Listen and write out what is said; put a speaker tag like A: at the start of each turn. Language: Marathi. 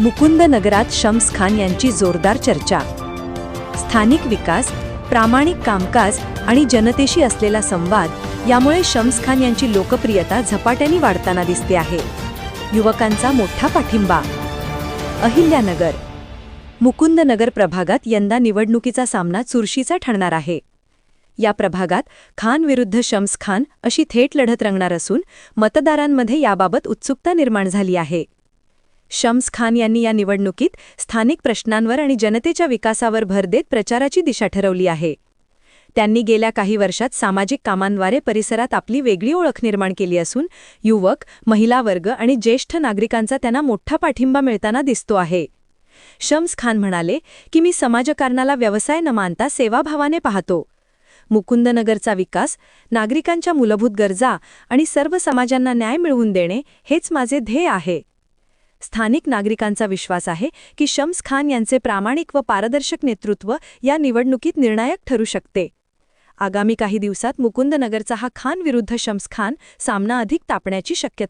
A: मुकुंद नगरात शम्स खान यांची जोरदार चर्चा. स्थानिक विकास प्रामाणिक कामकाज आणि जनतेशी असलेला संवाद यामुळे शम्स खान यांची लोकप्रियता झपाट्याने वाढताना दिसते आहे. युवकांचा मोठा पाठिंबा. अहिल्यानगर. मुकुंदनगर प्रभागात यंदा निवडणुकीचा सामना चुरशीचा ठरणार आहे. या प्रभागात खान विरुद्ध शम्स खान अशी थेट लढत रंगणार असून मतदारांमध्ये याबाबत उत्सुकता निर्माण झाली आहे. शम्स खान यांनी या निवडणुकीत स्थानिक प्रश्नांवर आणि जनतेच्या विकासावर भर देत प्रचाराची दिशा ठरवली आहे. त्यांनी गेल्या काही वर्षात सामाजिक कामांद्वारे परिसरात आपली वेगळी ओळख निर्माण केली असून युवक महिला वर्ग आणि ज्येष्ठ नागरिकांचा त्यांना मोठा पाठिंबा मिळताना दिसतो आहे. शम्स खान म्हणाले की मी समाजकारणाला व्यवसाय न मानता सेवाभावाने पाहतो. मुकुंदनगरचा विकास नागरिकांच्या मूलभूत गरजा आणि सर्व समाजांना न्याय मिळवून देणे हेच माझे ध्येय आहे. स्थानिक नागरिकांचा विश्वास आहे की शम्स खान यांचे प्रामाणिक व पारदर्शक नेतृत्व या निवडणुकीत निर्णायक ठरू शकते. आगामी काही दिवसात मुकुंदनगरचा हा खान विरुद्ध शम्स खान सामना अधिक तापण्याची शक्यता